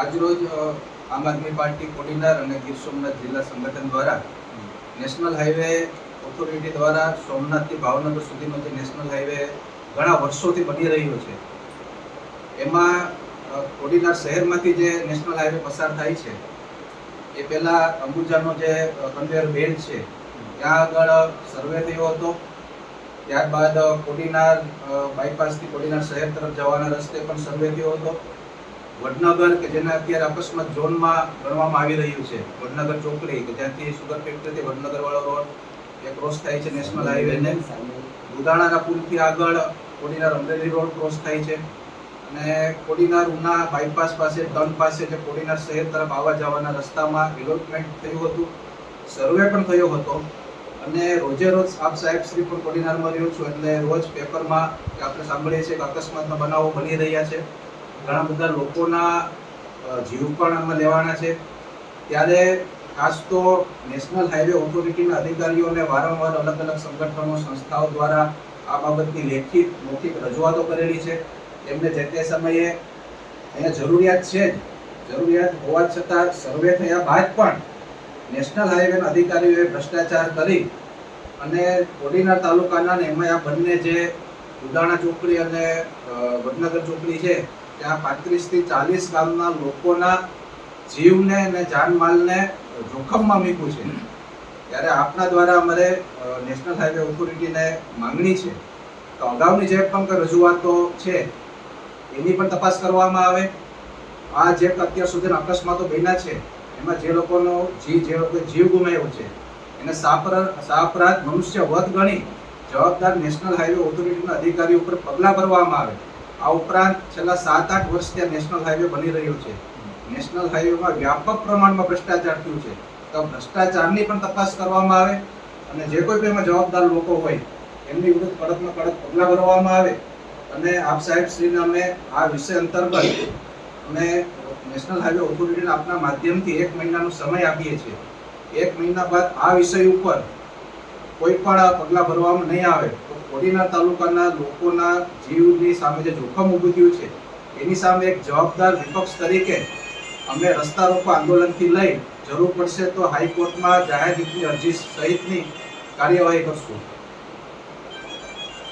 આજરોજ આમ આદમી પાર્ટી કોડીનાર અને ગીર સોમનાથ જિલ્લા સંગઠન દ્વારા નેશનલ હાઈવે ઓથોરિટી દ્વારા સોમનાથથી ભાવનગર સુધીનો જે નેશનલ હાઈવે ઘણા વર્ષોથી બની રહ્યો છે. એમાં કોડીનાર શહેરમાંથી જે નેશનલ હાઈવે પસાર થાય છે, એ પહેલાં અંબુજાનો જે કન્વેયર બેલ્ટ છે, ત્યાં આગળ સર્વે થયો હતો. ત્યારબાદ કોડીનાર બાયપાસથી કોડીનાર શહેર તરફ જવાના રસ્તે પણ સર્વે થયો હતો. વડનગર કે જેને અત્યારે અકસ્માત ઝોનમાં ગણવામાં આવી રહ્યું છે, વડનગર ચોકડી કે જ્યાંથી સુગર ફેક્ટરીથી વડનગર વાળો રોડ એ ક્રોસ થાય છે નેશનલ હાઈવેને ઉદાણાના પુલથી આગળ કોડીનાર અમરેલી રોડ ક્રોસ થાય છે અને કોડીનાર ઉના બાયપાસ પાસે, ટર્ન પાસે જે કોડીનાર શહેર તરફ આવવા જવાના રસ્તામાં ડેવલપમેન્ટ થયું હતું સર્વે પણ થયો હતો અને રોજે રોજ આપ સાહેબ શ્રી પણ કોડીનારમાં રહ્યો છું એટલે રોજ પેપરમાં આપણે સાંભળીએ છીએ કે અકસ્માતના બનાવો બની રહ્યા છે. ઘણા બધા લોકોના જીવ પણ આમાં લેવાના છે. ત્યારે ખાસ તો નેશનલ હાઈવે ઓથોરિટીના અધિકારીઓને વારંવાર અલગ અલગ સંગઠનો, સંસ્થાઓ દ્વારા આ બાબતની લેખિત, મૌખિક રજૂઆતો કરેલી છે. એમને જે તે સમયે અહીંયા જરૂરિયાત છે જ. જરૂરિયાત હોવા છતાં સર્વે થયા બાદ પણ નેશનલ હાઈવેના અધિકારીઓએ ભ્રષ્ટાચાર કરી અને કોડીના તાલુકાના ને એમાં આ બંને જે ઉદાણા ચોકડી અને વડનગર ચોકડી છે ત્યાં પાંત્રીસથી ચાલીસ ગામના લોકોના જીવને અને જાનમાલને જોખમમાં મૂક્યું છે. ત્યારે આપના દ્વારા અમારે નેશનલ હાઈવે ઓથોરિટીને માંગણી છે. તો અગાઉની જે પણ રજૂઆતો છે, એની પણ તપાસ કરવામાં આવે. આ જે અત્યાર સુધીના અકસ્માતો બન્યા છે, એમાં જે લોકોનો જીવ જે લોકોએ જીવ ગુમાવ્યો છે, એને સાપરા- સાપરાધ મનુષ્ય વધ ગણી જવાબદાર નેશનલ હાઈવે ઓથોરિટીના અધિકારી ઉપર પગલાં ભરવામાં આવે. આ ઉપરાંત છેલ્લા સાત આઠ વર્ષ ત્યાં નેશનલ હાઈવે બની રહ્યો છે. નેશનલ હાઈવેમાં વ્યાપક પ્રમાણમાં ભ્રષ્ટાચાર થયું છે. તો ભ્રષ્ટાચારની પણ તપાસ કરવામાં આવે અને જે કોઈ પણ એમાં જવાબદાર લોકો હોય, એમની વિરુદ્ધ કડકમાં કડક પગલાં ભરવામાં આવે. અને આપ સાહેબ શ્રીને અમે આ વિષય અંતર્ગત અમે નેશનલ હાઈવે ઓથોરિટીના આપના માધ્યમથી એક મહિનાનો સમય આપીએ છીએ. એક મહિના બાદ આ વિષય ઉપર કોઈ પણ પગલાં ભરવામાં નહીં આવે તો કોડીનાર તાલુકાના લોકોના જીવની સામે જે જોખમ ઊભું થયું છે, એની સામે એક જવાબદાર વિપક્ષ તરીકે અમે રસ્તા રોકો આંદોલનથી લઈ જરૂર પડશે તો હાઈકોર્ટમાં જાહેર હિતની અરજી સહિતની કાર્યવાહી કરશું.